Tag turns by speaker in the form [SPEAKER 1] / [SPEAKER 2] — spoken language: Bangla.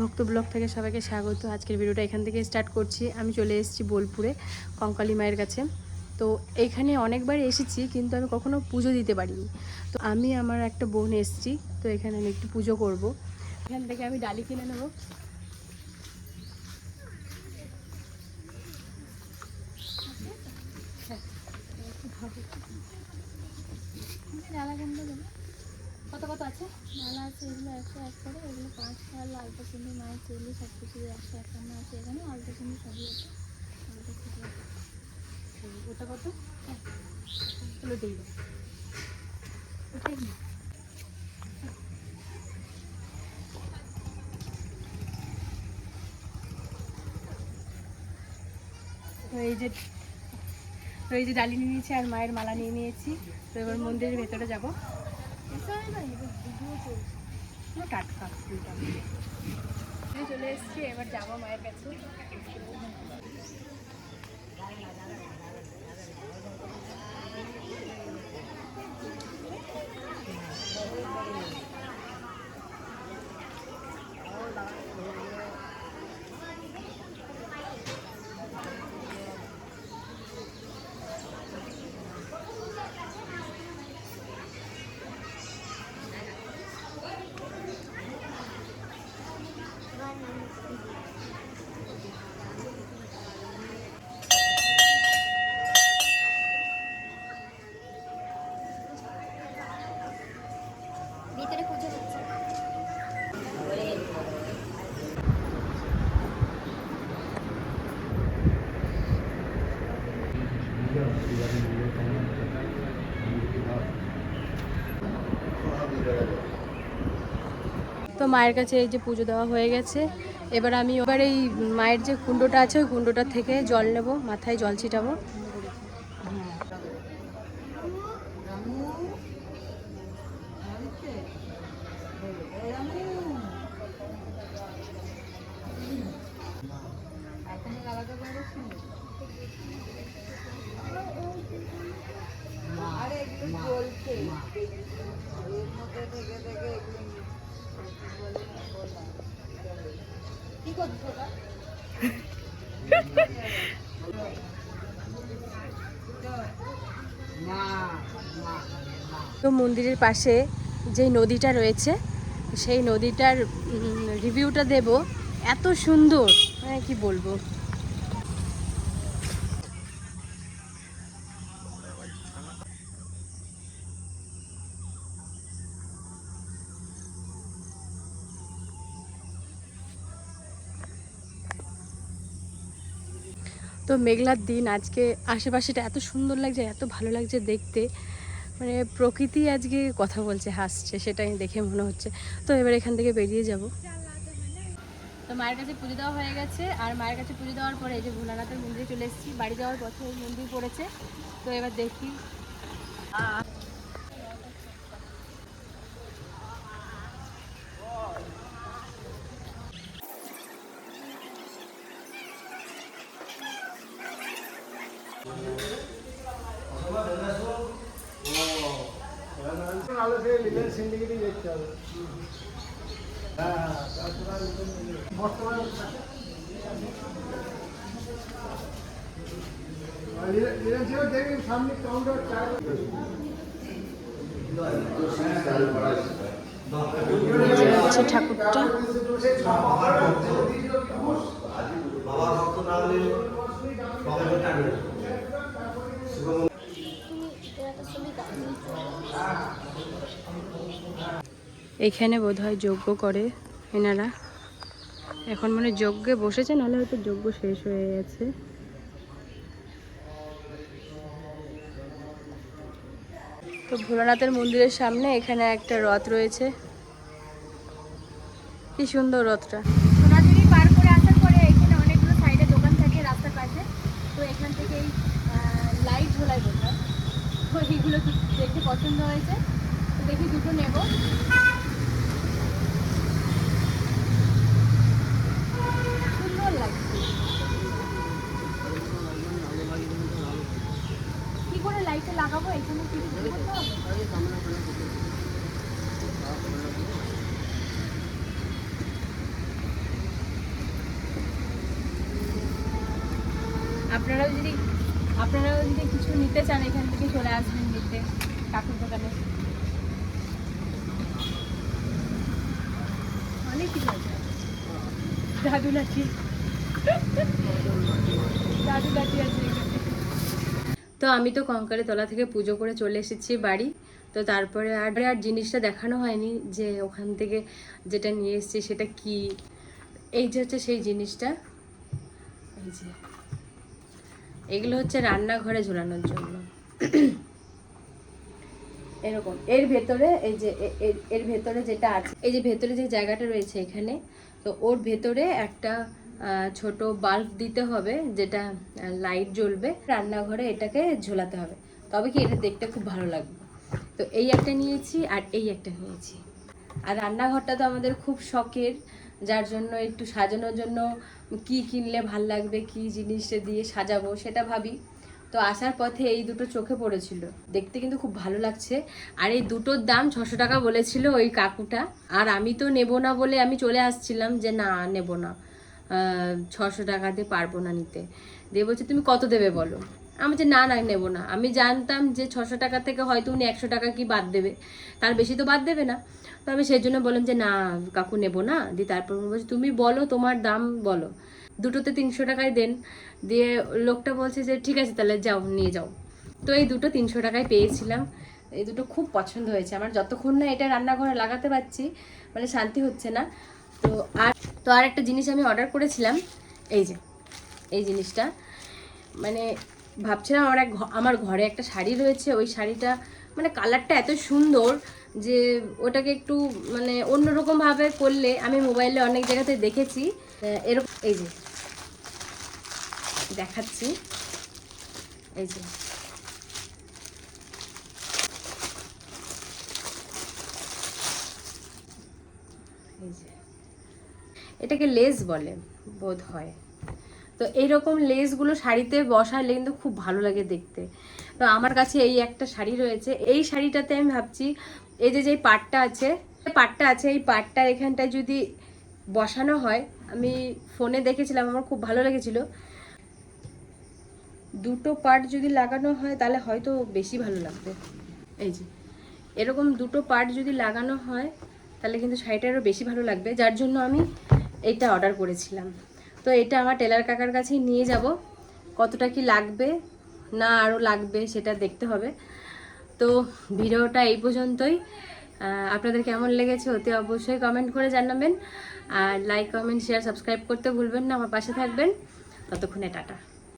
[SPEAKER 1] ভক্ত ব্লগ থেকে সবাইকে স্বাগত। আজকের ভিডিওটা এখান থেকে স্টার্ট করছি। আমি চলে এসেছি বোলপুরে, কঙ্কালী মায়ের কাছে। তো এখানে অনেকবার এসেছি, কিন্তু আমি কখনো পুজো দিতে পারিনি। তো আমি আমার একটা বোন এসেছি, তো এখানে আমি একটু পুজো করব। এখান থেকে আমি ডালি কিনে নেব। কত কত আছে?
[SPEAKER 2] মালা আছে এগুলো একশো এক করে এগুলো পাঁচ ফল আলতা চিনি মায়ের চেলি সব কিছু একশো একান্ন আছে এখানে আলতা চিনি সবই আছে। আলতা চিনি
[SPEAKER 1] ওটা কত? এগুলো দিয়ে দাও। ওটাই না তো এই যে তো এই যে ডালি নিয়ে নিয়েছি আর মায়ের মালা নিয়ে নিয়েছি তো এবার মন্দিরের ভেতরে যাব। টাটকা চলে এসছি এবার যাব মায়ের কাছে।
[SPEAKER 2] ভিতরে হচ্ছে
[SPEAKER 1] তো মায়ের কাছে এই যে পুজো দেওয়া হয়ে গেছে। এবার আমি এবার এই মায়ের যে কুণ্ডটা আছে, ওই কুণ্ডটা থেকে জল নেব, মাথায় জল ছিটাবো। তো মন্দিরের পাশে যে নদীটা রয়েছে, সেই নদীটার রিভিউটা দেব। এত সুন্দর হ্যাঁ কি বলব? তো মেঘলার দিন, আজকে আশেপাশেটা এত সুন্দর লাগছে, এত ভালো লাগছে দেখতে। মানে প্রকৃতি আজকে কথা বলছে, হাসছে সেটা আমি দেখে মনে হচ্ছে। তো এবার এখান থেকে বেরিয়ে যাব। তো মায়ের কাছে পুজো দেওয়া হয়ে গেছে, আর মায়ের কাছে পুজো দেওয়ার পরে এই যে ভোলানাথের মন্দিরে চলে এসেছি। বাড়ি যাওয়ার পথে মন্দির পড়েছে। তো এবার দেখি।
[SPEAKER 3] আলো থেকে লিগাল সিন্ডিকেটই দেখতে হবে। হ্যাঁ বর্তমানে দেখবেন সামনে কাউন্টার
[SPEAKER 1] হচ্ছে ঠাকুরটা।
[SPEAKER 4] বাবার ভক্ত না হলে বাবার টাকা
[SPEAKER 2] এটা একটা ছবি কাটছি।
[SPEAKER 1] এখানে বোধহয় যজ্ঞ করে এনারা। এখন মানে যজ্ঞে বসেছে, নাহলে হয়তো যজ্ঞ শেষ হয়ে গেছে। তো ভোলানাথের মন্দিরের সামনে এখানে একটা রথ রয়েছে। কি সুন্দর রথটা।
[SPEAKER 2] সোনাঝুরি পার করে আসার পরে এখানে অনেকগুলো সাইডে দোকান থাকে রাস্তার তো এখান লাইট দেখতে পছন্দ হয়েছে? তো দেখি দুটো নেব। আপনারাও যদি আপনারাও যদি কিছু নিতে চান, এখান থেকে চলে আসবেন নিতে ঠাকুর দোকানে। অনেক কিছু আছে। দাদু লাঠি দাদু লাঠি আছে।
[SPEAKER 1] তো আমি তো কঙ্কালের তলা থেকে পুজো করে চলে এসেছি বাড়ি। তো তারপরে আর আর জিনিসটা দেখানো হয়নি যে ওখান থেকে যেটা নিয়ে এসেছি সেটা কি। এই যে হচ্ছে সেই জিনিসটা। এই যে। এগুলো হচ্ছে রান্নাঘরে ঝোলানোর জন্য। এরকম। এর ভেতরে এই যে এর ভেতরে যেটা আছে, এই যে ভেতরে যে জায়গাটা রয়েছে এখানে, তো ওর ভেতরে একটা ছোট বাল্ব দিতে হবে, যেটা লাইট জ্বলবে। রান্নাঘরে এটাকে ঝোলাতে হবে। তবে কি এটা দেখতে খুব ভালো লাগবে? তো এই একটা নিয়েছি আর এই একটা নিয়েছি। আর রান্নাঘরটা তো আমাদের খুব শখের, যার জন্য একটু সাজানোর জন্য কি কিনলে ভালো লাগবে, কি জিনিসটা দিয়ে সাজাবো সেটা ভাবি। তো আসার পথে এই দুটো চোখে পড়েছিল। দেখতে কিন্তু খুব ভালো লাগছে। আর এই দুটোর দাম ছশো টাকা বলেছিল ওই কাকুটা। আর আমি তো নেব না বলে আমি চলে আসছিলাম যে না, নেব না। ছশো টাকাতে পারব না নিতে। দিয়ে বলছে, তুমি কত দেবে বলো? আমি যে না না নেব না। আমি জানতাম যে ছশো টাকা থেকে হয়তো উনি একশো টাকা কি বাদ দেবে। তার বেশি তো বাদ দেবে না। তো আমি সেই জন্য বললাম যে, না, কাকু, নেব না। দিয়ে তারপর বলছে, তুমি বলো, তোমার দাম বলো। দুটোতে তিনশো টাকায় দেন। দিয়ে লোকটা বলছে যে, ঠিক আছে, তাহলে যাও, নিয়ে যাও। তো এই দুটো তিনশো টাকায় পেয়েছিলাম। এই দুটো খুব পছন্দ হয়েছে। আমার যতক্ষণ না এটা রান্নাঘরে লাগাতে পারছি মানে শান্তি হচ্ছে না। তো আর তো আর একটা জিনিস আমি অর্ডার করেছিলাম, এই যে, এই জিনিসটা। মানে ভাবছিলাম আমার এক আমার ঘরে একটা শাড়ি রয়েছে, ওই শাড়িটা মানে কালারটা এত সুন্দর যে ওটাকে একটু মানে অন্যরকমভাবে করলে আমি মোবাইলে অনেক জায়গাতে দেখেছি। এরকম, এই যে, দেখাচ্ছি। এই যে এই যে এটাকে লেস বলে, বোধ হয়। তো এইরকম লেসগুলো শাড়িতে বসালে কিন্তু খুব ভালো লাগে দেখতে। তো আমার কাছে এই একটা শাড়ি রয়েছে। এই শাড়িটাতে আমি ভাবছি, এই যে যে পাটটা আছে পাটটা আছে, এই পাটটা এখানটায় যদি বসানো হয়, আমি ফোনে দেখেছিলাম, আমার খুব ভালো লেগেছিল। দুটো পার্ট যদি লাগানো হয়, তাহলে হয়তো বেশি ভালো লাগবে। এই যে, এরকম দুটো পার্ট যদি লাগানো হয়, তাহলে কিন্তু শাড়িটা আরও বেশি ভালো লাগবে। যার জন্য আমি এইটা অর্ডার করেছিলাম। তো এটা আমার টেলার কাকার কাছেই নিয়ে যাব। কতটা কি লাগবে, না আরও লাগবে সেটা দেখতে হবে। তো ভিডিওটা এই পর্যন্তই। আপনাদের কেমন লেগেছে অতি অবশ্যই কমেন্ট করে জানাবেন। আর লাইক কমেন্ট শেয়ার সাবস্ক্রাইব করতে ভুলবেন না। আমার পাশে থাকবেন। ততক্ষণে টাটা।